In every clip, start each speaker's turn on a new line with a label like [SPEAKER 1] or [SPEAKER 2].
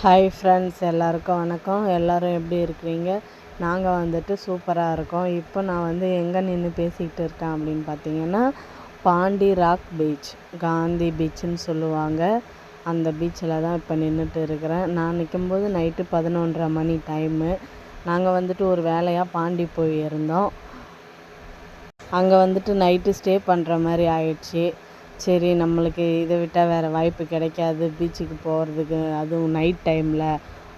[SPEAKER 1] Hi friends எல்லாருக்கும் வணக்கம். எல்லோரும் எப்படி இருக்கிறீங்க? நாங்கள் வந்துட்டு சூப்பராக இருக்கோம். இப்போ நான் வந்து எங்கே நின்று பேசிக்கிட்டு இருக்கேன் அப்படின்னு பார்த்தீங்கன்னா பாண்டி ராக் பீச் காந்தி பீச்சுன்னு சொல்லுவாங்க. அந்த பீச்சில் தான் இப்போ நின்றுட்டு இருக்கிறேன். நான் நிற்கும்போது நைட்டு பதினொன்றரை மணி டைமு நாங்கள் வந்துட்டு ஒரு வேலையாக பாண்டி போயிருந்தோம். அங்கே வந்துட்டு நைட்டு ஸ்டே பண்ணுற மாதிரி ஆயிடுச்சு. சரி நம்மளுக்கு இதை விட்டால் வேறு வாய்ப்பு கிடைக்காது. பீச்சுக்கு போகிறதுக்கு அதுவும் நைட் டைமில்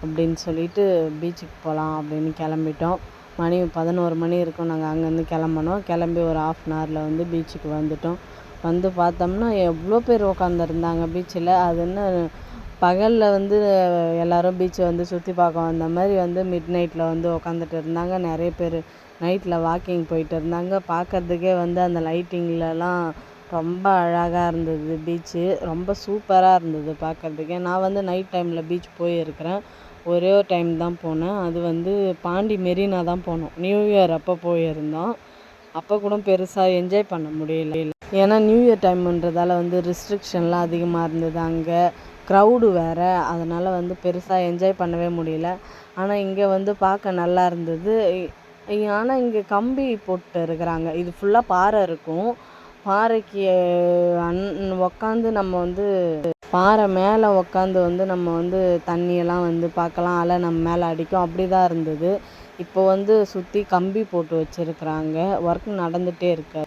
[SPEAKER 1] அப்படின்னு சொல்லிட்டு பீச்சுக்கு போகலாம் அப்படின்னு கிளம்பிட்டோம். மணி பதினோரு மணி இருக்கும். நாங்கள் அங்கேருந்து கிளம்புனோம் கிளம்பி ஒரு ஆஃப் அன் ஹவரில் வந்து பீச்சுக்கு வந்துட்டோம். வந்து பார்த்தோம்னா எவ்வளோ பேர் உட்காந்துருந்தாங்க பீச்சில் அது என்ன பகலில் வந்து எல்லோரும் பீச்சை வந்து சுற்றி பார்க்க வந்த மாதிரி வந்து மிட் நைட்டில் வந்து உட்காந்துட்டு இருந்தாங்க. நிறைய பேர் நைட்டில் வாக்கிங் போயிட்டு இருந்தாங்க. பார்க்கறதுக்கே வந்து அந்த லைட்டிங்லலாம் ரொம்ப அழகாக இருந்தது பீச்சு ரொம்ப சூப்பராக இருந்தது பார்க்கறதுக்கே நான் வந்து நைட் டைமில் பீச் போயிருக்கிறேன். ஒரே ஒரு டைம் தான் போனேன். அது வந்து பாண்டி மெரினா தான் போனோம். நியூ இயர் அப்போ போயிருந்தோம். அப்போ கூட பெருசாக என்ஜாய் பண்ண முடியல. ஏன்னா நியூ இயர் டைம்ன்றதால வந்து ரெஸ்ட்ரிக்ஷன்லாம் அதிகமாக இருந்தது அங்கே. க்ரௌடு வேறு. அதனால் வந்து பெருசாக என்ஜாய் பண்ணவே முடியல. ஆனால் இங்கே வந்து பார்க்க நல்லா இருந்தது. ஆனால் இங்கே கம்பி போட்டு இருக்கிறாங்க. இது ஃபுல்லாக பாறை இருக்கும். பாறைக்கு அன் உக்காந்து நம்ம வந்து பாறை மேலே உக்காந்து வந்து நம்ம வந்து தண்ணியெல்லாம் வந்து பார்க்கலாம் அலை நம்ம மேலே அடிக்கும். அப்படி தான் இருந்தது. இப்போ வந்து சுற்றி கம்பி போட்டு வச்சுருக்குறாங்க. ஒர்க் நடந்துகிட்டே இருக்கு.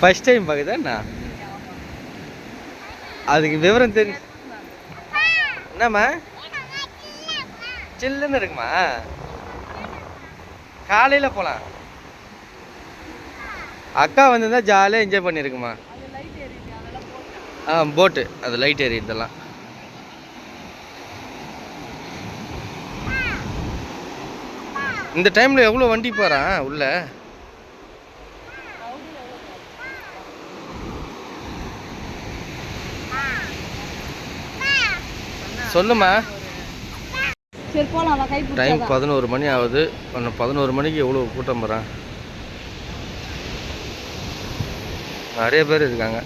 [SPEAKER 2] ஃபஸ்ட் டைம் பார்க்குதா என்ன? அதுக்கு விவரம் தெரியும் என்னம்மா? சில்லுன்னு இருக்குமா? காலையில் போகலாம் அக்கா வந்திருந்தா ஜாலியாக என்ஜாய் பண்ணியிருக்குமா ஆ போட்டு அது லைட் எரியுதெல்லாம் இந்த டைமில் எவ்வளோ வண்டி போகிறான் உள்ள? சொல்லுமா
[SPEAKER 1] சரி போகலாம் கை
[SPEAKER 2] டைம் பதினோரு மணி ஆகுது. பதினோரு மணிக்கு எவ்வளோ கூட்டம் போகிறான் நிறைய பேர் இருக்காங்க.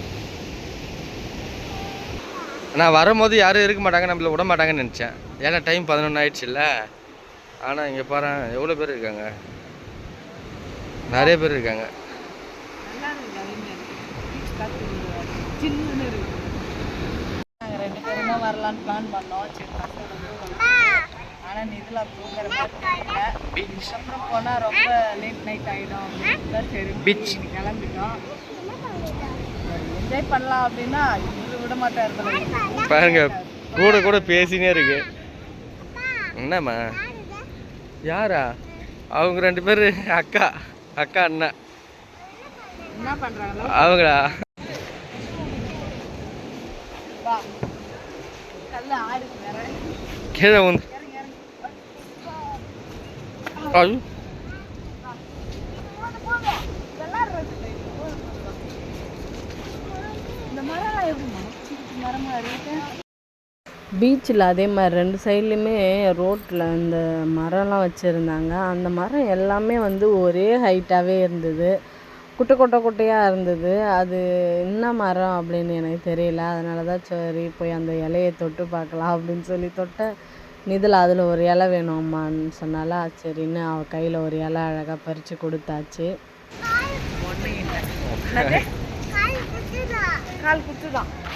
[SPEAKER 2] நான் வரும்போது யாரும் இருக்க மாட்டாங்க நம்மள விட மாட்டாங்கன்னு நினச்சேன். ஏன்னா டைம் பதினொன்று ஆயிடுச்சுல்ல. ஆனால் இங்கே பாரு எவ்வளோ பேர் இருக்காங்க? நிறைய பேர் இருக்காங்க.
[SPEAKER 1] வரலான்னு பிளான் பண்ணோம். சரி ஆனால் இதில் தூங்குற மாதிரி தெரியல. இதுக்கப்புறம் போனால் ரொம்ப லேட் நைட் ஆகிடும் அப்படின்னு சரி. இன்னைக்கு கிளம்பிட்டோம். என்ஜாய் பண்ணலாம் அப்படின்னா இவரு விட மாட்டார்.
[SPEAKER 2] பாருங்க கூட கூட பேசினே இருக்கு. என்னம்மா? யாரா? அவங்க ரெண்டு பேர் அக்கா அக்கா அண்ணன்
[SPEAKER 1] என்ன பண்ணுறாங்களோ
[SPEAKER 2] அவங்களா? கீழே வந்து
[SPEAKER 1] இறங்கி பீச்சில் அதே மாதிரி ரெண்டு சைட்லேயுமே ரோட்டில் இந்த மரம்லாம் வச்சுருந்தாங்க. அந்த மரம் எல்லாமே வந்து ஒரே ஹைட்டாகவே இருந்தது. குட்டை குட்டை குட்டையாக இருந்தது. அது என்ன மரம் அப்படின்னு எனக்கு தெரியல. அதனால தான் சரி போய் அந்த இலையை தொட்டு பார்க்கலாம் அப்படின்னு சொல்லி தொட்டேன். நிதில் அதில் ஒரு இலை வேணும்மான்னு சொன்னாலா சரின்னு அவள் கையில் ஒரு இலை அழகாக பறித்து கொடுத்தாச்சு.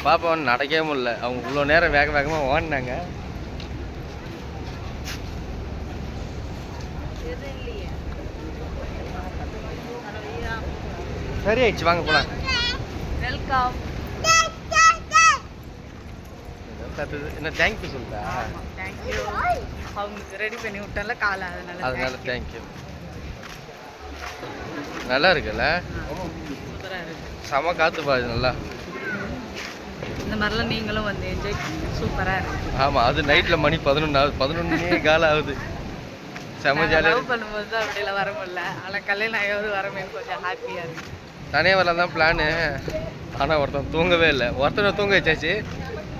[SPEAKER 2] பாப்பா நடக்கவே முடியல. அவங்க இவ்வளோ நேரம் வேக வேகமாக ஓடினாங்க. சரி ஆயிடுச்சு வாங்க போலாம்.
[SPEAKER 1] வெல்கம்
[SPEAKER 2] என்ன தேங்க்யூ சொல்லிட்டா
[SPEAKER 1] தேங்க்யூ அவங்களுக்கு ரெடி பண்ணி விட்டல காலை அதனால
[SPEAKER 2] அதனால தேங்க்யூ நல்லா இருக்குல்ல? செம காத்து பாது நல்லா.
[SPEAKER 1] இந்த மாதிரிலாம் நீங்களும் வந்து என்ஜாய் சூப்பராக இருக்கு.
[SPEAKER 2] ஆமாம் அது நைட்டில் மணி பதினொன்று ஆகுது பதினொன்று காலம் ஆகுது. செம ஜாலியாக
[SPEAKER 1] லவ் பண்ணும்போது தான் அப்படியெல்லாம் வர முடியல. ஆனால் கல்யாணம் ஆகியாவது வரமே கொஞ்சம் ஹாப்பியாக இருக்கு.
[SPEAKER 2] தனியாக வரலாம் தான் பிளானு ஆனால் ஒருத்தன் தூங்கவே இல்லை. ஒருத்தனை தூங்க வச்சாச்சு.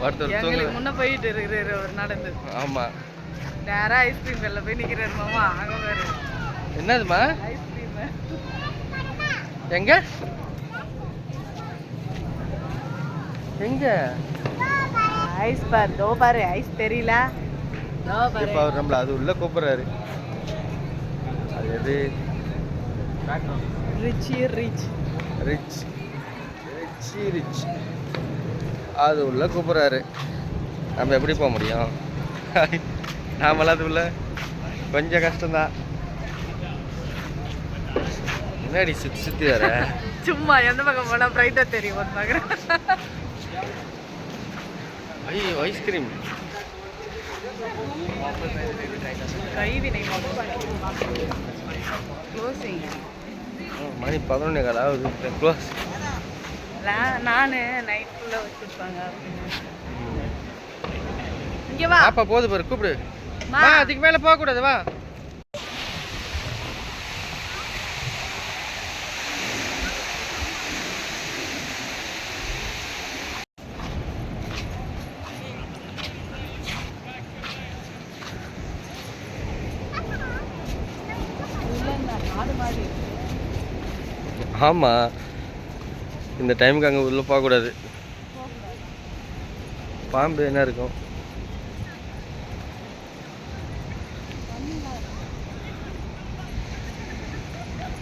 [SPEAKER 2] ஒருத்தர்
[SPEAKER 1] முன்ன போயிட்டு இருக்கிற ஒரு நடந்தது.
[SPEAKER 2] ஆமாம்
[SPEAKER 1] நேராக ஐஸ்கிரீம் வெளில போய் நிற்கிறாரு மாமா. அங்கே பாரு.
[SPEAKER 2] என்னதுமா
[SPEAKER 1] ஐஸ்கிரீம்
[SPEAKER 2] எங்க? எங்க?
[SPEAKER 1] ஐஸ் பார் தோ பாரு ஐஸ் தெரியல. தோ
[SPEAKER 2] இப்போ அவர் நம்மள அது உள்ள கூப்பிடுறாரு. அது எது?
[SPEAKER 1] Rich rich
[SPEAKER 2] rich rich rich அது உள்ள கூப்பிடுறாரு. நம்ம எப்படி போக முடியும்? நாமெல்லாம் அது உள்ள கொஞ்சம் கஷ்டம்தான். முன்னாடி சுற்றி சுற்றி வர?
[SPEAKER 1] சும்மா எந்த பக்கம் போனா பிரைட்டா தெரியும் ஒரு பக்கம்.
[SPEAKER 2] ஐயோ ஐஸ்கிரீம் மணி பதினொன்னே கால் ஆகுது க்ளோஸ்
[SPEAKER 1] நான் நைட் ஃபுல்லாக வச்சுருப்பாங்க இங்கே வா.
[SPEAKER 2] பாப்பா போது பாரு கூப்பிடு.
[SPEAKER 1] மா.
[SPEAKER 2] வா அதுக்கு மேலே போகக்கூடாது வா. ஆமாம் இந்த டைமுக்கு அங்கே உள்ளே போகக்கூடாது பாம்பு என்ன இருக்கும்?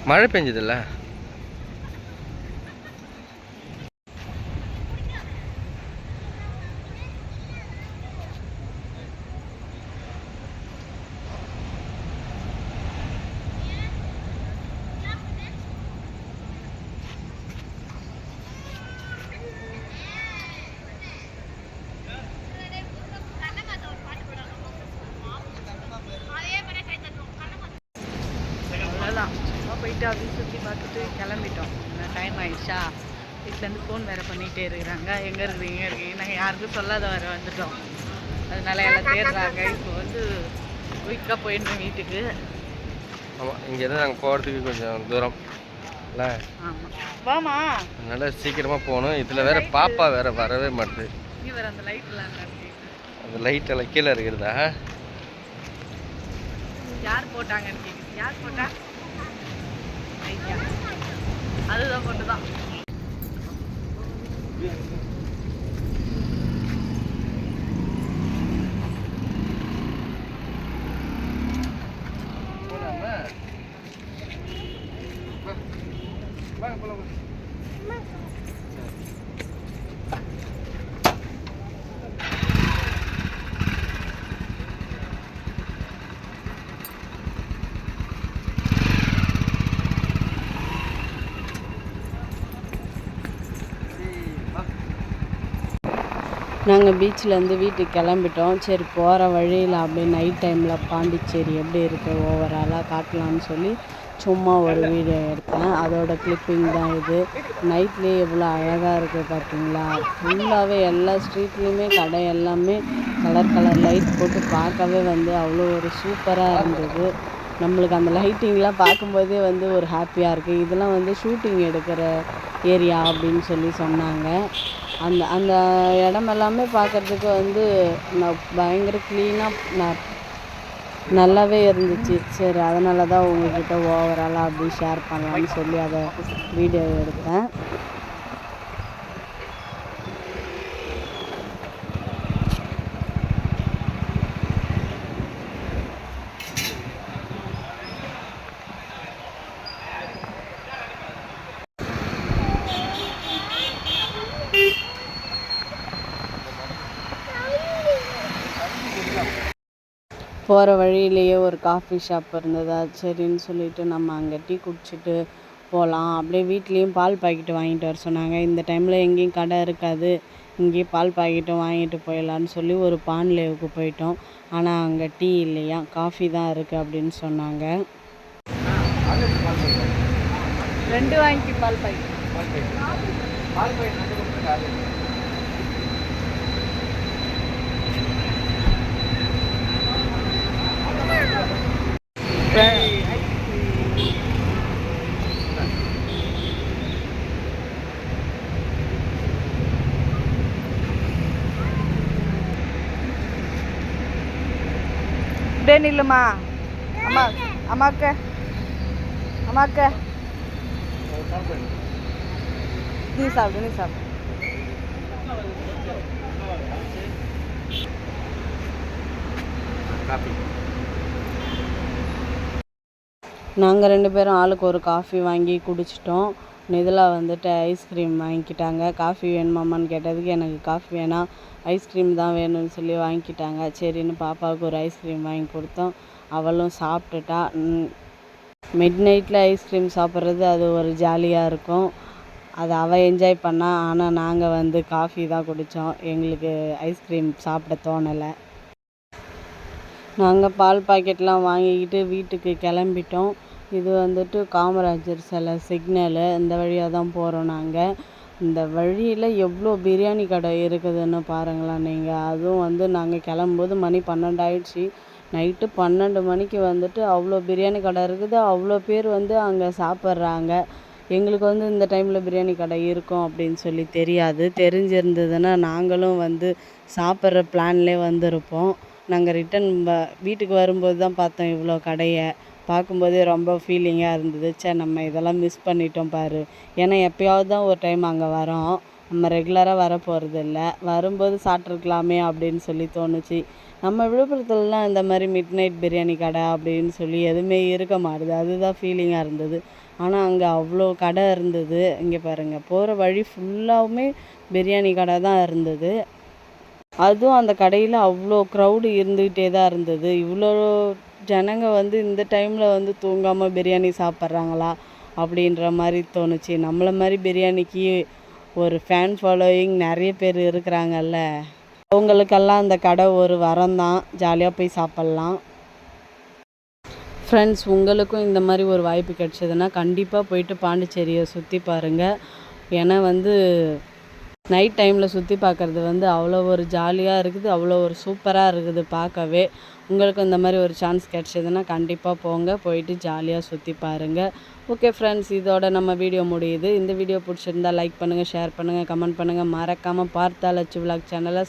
[SPEAKER 2] மழை பெஞ்சதில்ல?
[SPEAKER 1] அவ்வளோதான் சும்மா போயிட்டு அப்படியே சுற்றி பார்த்துட்டு கிளம்பிட்டோம். டைம் ஆயிடுச்சா? வீட்டிலேருந்து ஃபோன் வேறு பண்ணிகிட்டே இருக்கிறாங்க. எங்கே இருக்கிறீங்க எங்கே இருக்கீங்க நாங்கள் யாருக்கும் சொல்லாத வர வந்துட்டோம். அதனால எல்லாம் தேடுறாங்க. இப்போ வந்து குயிக்காக போயிடணும் வீட்டுக்கு.
[SPEAKER 2] ஆமாம் இங்கேருந்து நாங்கள் போகிறதுக்கு கொஞ்சம் தூரம். இல்லை?
[SPEAKER 1] வாமா
[SPEAKER 2] அதனால சீக்கிரமாக போகணும். இதில் வேற பாப்பா வேற வரவே மாட்டுது.
[SPEAKER 1] அந்த லைட்லாம்
[SPEAKER 2] அந்த லைட் எல்லாம் கீழே இருக்கிறதா?
[SPEAKER 1] யார் போட்டாங்கன்னு கேக்குது. யார் போட்டா? அதுதான் பொண்ணு தான்.
[SPEAKER 2] போலாமா வாங்க போலாம்
[SPEAKER 1] நாங்கள் பீச்சிலேருந்து வீட்டுக்கு கிளம்பிட்டோம். சரி போகிற வழியில் அப்படியே நைட் டைமில் பாண்டிச்சேரி எப்படி இருக்குது ஓவராலாக காட்டலாம்னு சொல்லி சும்மா ஒரு வீடியோ எடுத்தேன். அதோடய கிளிப்பிங் தான் இது. நைட்லேயே எவ்வளோ அழகாக இருக்குது பார்த்தீங்களா ஃபுல்லாகவே எல்லா ஸ்ட்ரீட்லேயுமே கடை எல்லாமே கலர் கலர் லைட் போட்டு பார்க்கவே வந்து அவ்வளோ ஒரு சூப்பராக இருந்தது. நம்மளுக்கு அந்த லைட்டிங்லாம் பார்க்கும்போதே வந்து ஒரு ஹாப்பியாக இருக்குது இதெல்லாம் வந்து ஷூட்டிங் எடுக்கிற ஏரியா அப்படின்னு சொல்லி சொன்னாங்க. அந்த அந்த இடம் எல்லாமே பார்க்கறதுக்கு வந்து நான் பயங்கர க்ளீனாக நல்லாவே இருந்துச்சு. சரி அதனால தான் உங்கள்கிட்ட ஓவராலாக அப்படி ஷேர் பண்ணலான்னு சொல்லி அதை வீடியோ எடுத்தேன். போகிற வழியிலேயே ஒரு காஃபி ஷாப் இருந்ததா. சரின்னு சொல்லிட்டு நம்ம அங்கே டீ குடிச்சிட்டு போகலாம் அப்படியே வீட்லேயும் பால் பாக்கெட் வாங்கிட்டு வர சொன்னாங்க. இந்த டைமில் எங்கேயும் கடை இருக்காது. இங்கேயே பால் பாக்கெட்டும் வாங்கிட்டு போயிடலான்னு சொல்லி ஒரு பான்லேவுக்கு போயிட்டோம். ஆனால் அங்கே டீ இல்லையா? காஃபி தான் இருக்குது அப்படின்னு சொன்னாங்க. ரெண்டு வாங்கி பால் பாக்கெட். இப்படியே சொல்லுமா? அம்மா அம்மாக்க. அம்மாக்க. நீ சாப்பிடு நீ சாப்பிடு. நாங்கள் ரெண்டு பேரும் ஆளுக்கு ஒரு காஃபி வாங்கி குடிச்சிட்டோம். நிதிலா வந்துட்டு ஐஸ்கிரீம் வாங்கிக்கிட்டாங்க. காஃபி வேணுமாம்மான்னு கேட்டதுக்கு எனக்கு காஃபி வேணாம் ஐஸ்கிரீம் தான் வேணும்னு சொல்லி வாங்கிக்கிட்டாங்க. சரின்னு பாப்பாவுக்கு ஒரு ஐஸ்கிரீம் வாங்கி கொடுத்தோம். அவளும் சாப்பிட்டுட்டா. மிட் நைட்டில் ஐஸ்கிரீம் சாப்பிட்றது அது ஒரு ஜாலியாக இருக்கும். அது அவள் என்ஜாய் பண்ணா ஆனால் நாங்கள் வந்து காஃபி தான் குடித்தோம் எங்களுக்கு ஐஸ்கிரீம் சாப்பிட தோணலை. நாங்கள் பால் பாக்கெட்லாம் வாங்கிக்கிட்டு வீட்டுக்கு கிளம்பிட்டோம். இது வந்துட்டு காமராஜர் சிலை சிக்னலு இந்த வழியாக தான் போகிறோம் நாங்கள் இந்த வழியில் எவ்வளோ பிரியாணி கடை இருக்குதுன்னு பாருங்களேன் நீங்கள் அதுவும் வந்து நாங்கள் கிளம்பும்போது மணி பன்னெண்டு ஆயிடுச்சு. நைட்டு பன்னெண்டு மணிக்கு வந்துட்டு அவ்வளோ பிரியாணி கடை இருக்குது. அவ்வளோ பேர் வந்து அங்கே சாப்பிட்றாங்க. எங்களுக்கு வந்து இந்த டைமில் பிரியாணி கடை இருக்கும் அப்படின்னு சொல்லி தெரியாது. தெரிஞ்சிருந்ததுன்னா நாங்களும் வந்து சாப்பிட்ற பிளான்லேயே வந்திருப்போம். நாங்கள் ரிட்டன் வீட்டுக்கு வரும்போது தான் பார்த்தோம் இவ்வளோ கடையை. பார்க்கும்போதே ரொம்ப ஃபீலிங்காக இருந்தது. ச்சே நம்ம இதெல்லாம் மிஸ் பண்ணிட்டோம் பாரு. ஏன்னா எப்போயாவது தான் ஒரு டைம் அங்கே வரோம். நம்ம ரெகுலராக வர போகிறது இல்லை வரும்போது சாப்பிட்ருக்கலாமே அப்படின்னு சொல்லி தோணுச்சு. நம்ம விழுப்புரத்துலலாம் இந்த மாதிரி மிட் நைட் பிரியாணி கடை அப்படின்னு சொல்லி எதுவுமே இருக்க மாட்டுது. அதுதான் ஃபீலிங்காக இருந்தது. ஆனால் அங்கே அவ்வளோ கடை இருந்தது. இங்கே பாருங்கள் போகிற வழி ஃபுல்லாகவுமே பிரியாணி கடை தான் இருந்தது. அதுவும் அந்த கடையில் அவ்வளோ க்ரௌடு இருந்துக்கிட்டே தான் இருந்தது. இவ்வளோ ஜனங்க வந்து இந்த டைமில் வந்து தூங்காமல் பிரியாணி சாப்பிட்றாங்களா அப்படின்ற மாதிரி தோணுச்சு. நம்மளை மாதிரி பிரியாணிக்கு ஒரு ஃபேன் ஃபாலோயிங் நிறைய பேர் இருக்கிறாங்கல்ல. அவங்களுக்கெல்லாம் அந்த கடை ஒரு வரம் தான். ஜாலியாக போய் சாப்பிட்லாம். ஃப்ரெண்ட்ஸ் உங்களுக்கும் இந்த மாதிரி ஒரு வாய்ப்பு கிடைச்சதுன்னா கண்டிப்பாக போயிட்டு பாண்டிச்சேரியை சுற்றி பாருங்கள் ஏன்னா வந்து நைட் டைமில் சுற்றி பார்க்குறது வந்து அவ்வளோ ஒரு ஜாலியாக இருக்குது அவ்வளோ ஒரு சூப்பராக இருக்குது பார்க்கவே. உங்களுக்கு இந்த மாதிரி ஒரு சான்ஸ் கிடச்சிதுன்னா கண்டிப்பாக போங்க. போயிட்டு ஜாலியாக சுற்றி பாருங்கள் ஓகே ஃப்ரெண்ட்ஸ் இதோட நம்ம வீடியோ முடியுது. இந்த வீடியோ பிடிச்சிருந்தா லைக் பண்ணுங்கள் ஷேர் பண்ணுங்கள் கமெண்ட் பண்ணுங்கள் மறக்காமல் பார்த்தா லட்சு விலாக் சேனலை